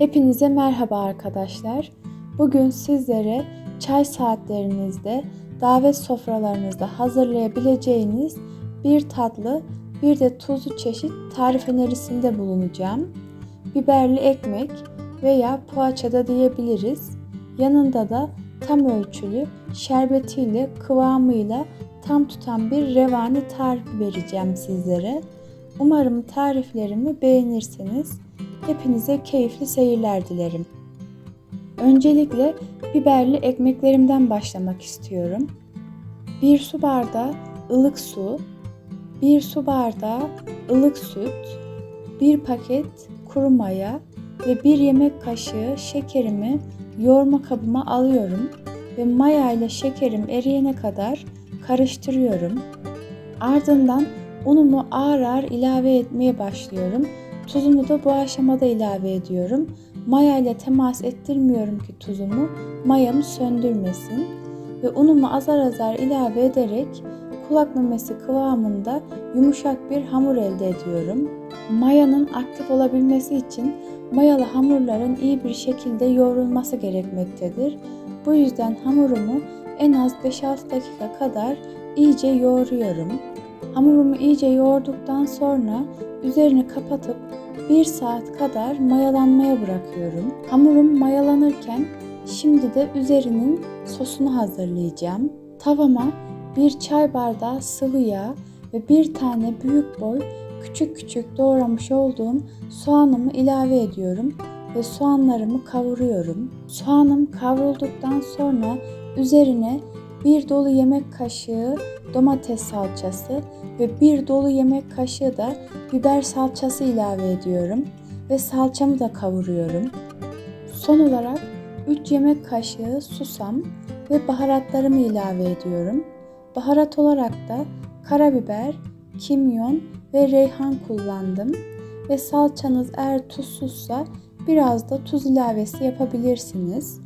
Hepinize merhaba arkadaşlar. Bugün sizlere çay saatlerinizde, davet sofralarınızda hazırlayabileceğiniz bir tatlı, bir de tuzlu çeşit tarif önerisinde bulunacağım. Biberli ekmek veya poğaça da diyebiliriz. Yanında da tam ölçülü şerbetiyle, kıvamıyla tam tutan bir revani tarifi vereceğim sizlere. Umarım tariflerimi beğenirsiniz. Hepinize keyifli seyirler dilerim. Öncelikle biberli ekmeklerimden başlamak istiyorum. 1 su bardağı ılık su, 1 su bardağı ılık süt, 1 paket kuru maya ve 1 yemek kaşığı şekerimi yoğurma kabıma alıyorum ve maya ile şekerim eriyene kadar karıştırıyorum. Ardından unumu ağır ağır ilave etmeye başlıyorum. Tuzumu da bu aşamada ilave ediyorum. Maya ile temas ettirmiyorum ki tuzumu mayamı söndürmesin. Ve unumu azar azar ilave ederek kulak memesi kıvamında yumuşak bir hamur elde ediyorum. Mayanın aktif olabilmesi için mayalı hamurların iyi bir şekilde yoğrulması gerekmektedir. Bu yüzden hamurumu en az 5-6 dakika kadar iyice yoğuruyorum. Hamurumu iyice yoğurduktan sonra üzerini kapatıp 1 saat kadar mayalanmaya bırakıyorum. Hamurum mayalanırken şimdi de üzerinin sosunu hazırlayacağım. Tavama bir çay bardağı sıvı yağ ve bir tane büyük boy küçük küçük doğramış olduğum soğanımı ilave ediyorum ve soğanlarımı kavuruyorum. Soğanım kavrulduktan sonra üzerine bir dolu yemek kaşığı domates salçası ve bir dolu yemek kaşığı da biber salçası ilave ediyorum ve salçamı da kavuruyorum. Son olarak 3 yemek kaşığı susam ve baharatlarımı ilave ediyorum. Baharat olarak da karabiber, kimyon ve reyhan kullandım ve salçanız eğer tuzsuzsa biraz da tuz ilavesi yapabilirsiniz.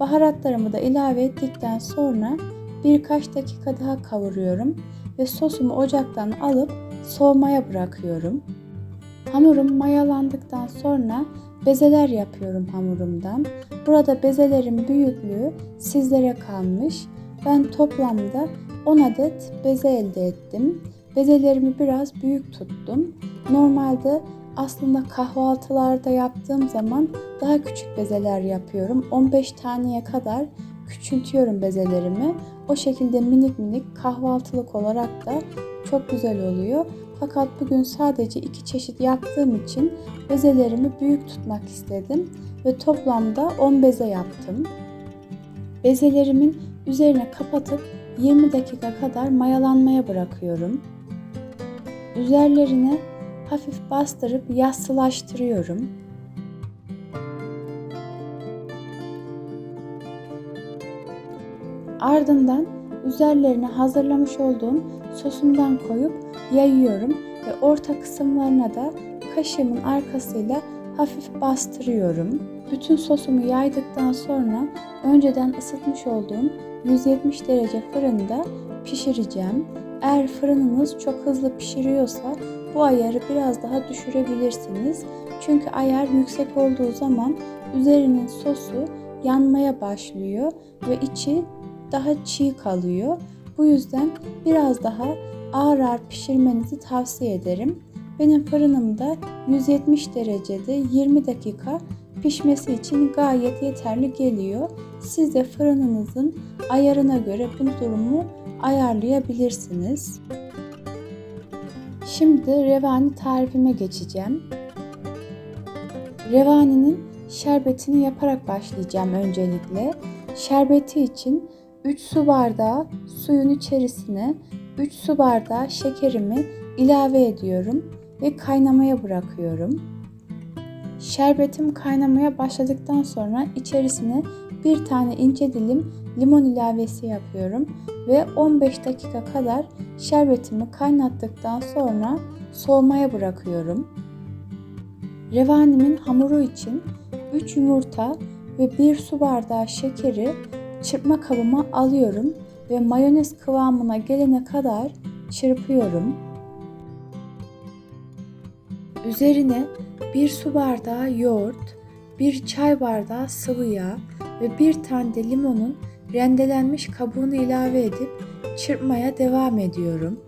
Baharatlarımı da ilave ettikten sonra birkaç dakika daha kavuruyorum ve sosumu ocaktan alıp soğumaya bırakıyorum. Hamurum mayalandıktan sonra bezeler yapıyorum hamurumdan. Burada bezelerin büyüklüğü sizlere kalmış. Ben toplamda 10 adet beze elde ettim. Bezelerimi biraz büyük tuttum. Normalde aslında kahvaltılarda yaptığım zaman daha küçük bezeler yapıyorum. 15 taneye kadar küçültüyorum bezelerimi. O şekilde minik minik kahvaltılık olarak da çok güzel oluyor. Fakat bugün sadece iki çeşit yaptığım için bezelerimi büyük tutmak istedim ve toplamda 10 beze yaptım. Bezelerimin üzerine kapatıp 20 dakika kadar mayalanmaya bırakıyorum. Üzerlerine hafif bastırıp yassılaştırıyorum. Ardından üzerlerine hazırlamış olduğum sosumdan koyup yayıyorum ve orta kısımlarına da kaşığımın arkasıyla hafif bastırıyorum. Bütün sosumu yaydıktan sonra önceden ısıtmış olduğum 170 derece fırında pişireceğim. Eğer fırınınız çok hızlı pişiriyorsa bu ayarı biraz daha düşürebilirsiniz. Çünkü ayar yüksek olduğu zaman üzerinin sosu yanmaya başlıyor ve içi daha çiğ kalıyor. Bu yüzden biraz daha ağır ağır pişirmenizi tavsiye ederim. Benim fırınımda 170 derecede 20 dakika pişmesi için gayet yeterli geliyor. Siz de fırınınızın ayarına göre bu durumu ayarlayabilirsiniz. Şimdi revani tarifime geçeceğim. Revaninin şerbetini yaparak başlayacağım öncelikle. Şerbeti için 3 su bardağı suyun içerisine 3 su bardağı şekerimi ilave ediyorum ve kaynamaya bırakıyorum. Şerbetim kaynamaya başladıktan sonra içerisine bir tane ince dilim limon ilavesi yapıyorum ve 15 dakika kadar şerbetimi kaynattıktan sonra soğumaya bırakıyorum. Revanimin hamuru için 3 yumurta ve 1 su bardağı şekeri çırpma kabıma alıyorum ve mayonez kıvamına gelene kadar çırpıyorum. Üzerine 1 su bardağı yoğurt, bir çay bardağı sıvı yağ ve bir tane de limonun rendelenmiş kabuğunu ilave edip çırpmaya devam ediyorum.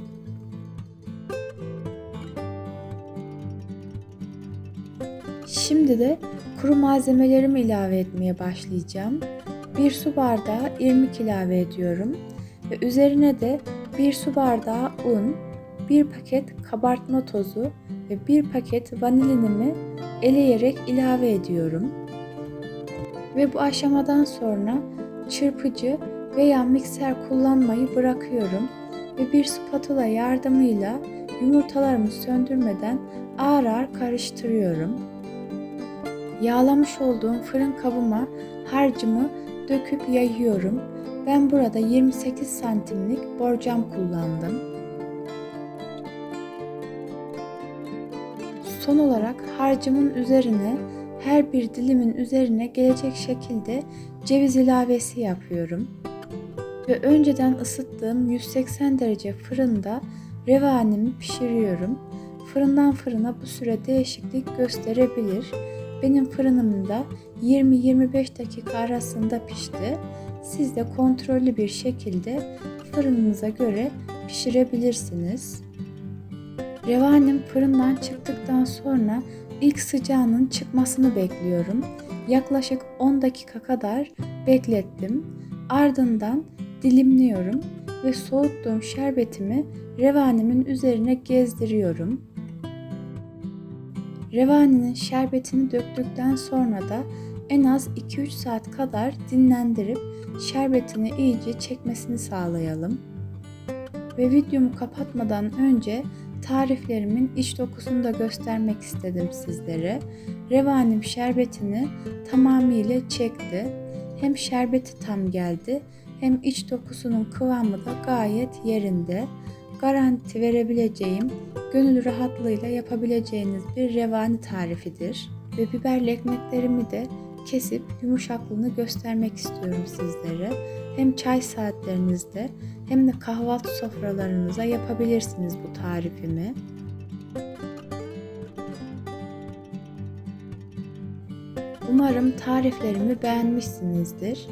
Şimdi de kuru malzemelerimi ilave etmeye başlayacağım. Bir su bardağı irmik ilave ediyorum ve üzerine de bir su bardağı un, bir paket kabartma tozu ve bir paket vanilinimi eleyerek ilave ediyorum. Ve bu aşamadan sonra çırpıcı veya mikser kullanmayı bırakıyorum ve bir spatula yardımıyla yumurtalarımı söndürmeden ağır ağır karıştırıyorum. Yağlamış olduğum fırın kabıma harcımı döküp yayıyorum. Ben burada 28 santimlik borcam kullandım. Son olarak harcımın üzerine her bir dilimin üzerine gelecek şekilde ceviz ilavesi yapıyorum. Ve önceden ısıttığım 180 derece fırında revanimi pişiriyorum. Fırından fırına bu süre değişiklik gösterebilir. Benim fırınımda 20-25 dakika arasında pişti. Siz de kontrollü bir şekilde fırınınıza göre pişirebilirsiniz. Revanim fırından çıktıktan sonra ilk sıcağının çıkmasını bekliyorum. Yaklaşık 10 dakika kadar beklettim. Ardından dilimliyorum ve soğuttuğum şerbetimi revanimin üzerine gezdiriyorum. Revaninin şerbetini döktükten sonra da en az 2-3 saat kadar dinlendirip şerbetini iyice çekmesini sağlayalım. Ve videomu kapatmadan önce tariflerimin iç dokusunu da göstermek istedim sizlere. Revanim şerbetini tamamıyla çekti. Hem şerbeti tam geldi hem iç dokusunun kıvamı da gayet yerinde. Garanti verebileceğim, gönül rahatlığıyla yapabileceğiniz bir revani tarifidir. Ve biberli ekmeklerimi de kesip yumuşaklığını göstermek istiyorum sizlere. Hem çay saatlerinizde hem de kahvaltı sofralarınıza yapabilirsiniz bu tarifimi. Umarım tariflerimi beğenmişsinizdir.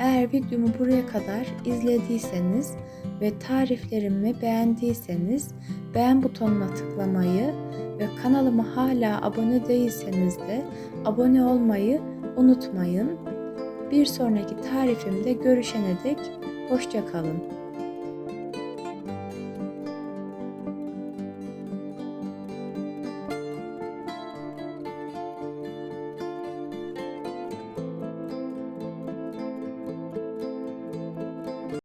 Eğer videomu buraya kadar izlediyseniz ve tariflerimi beğendiyseniz beğen butonuna tıklamayı ve kanalıma hala abone değilseniz de abone olmayı unutmayın. Bir sonraki tarifimde görüşene dek hoşçakalın.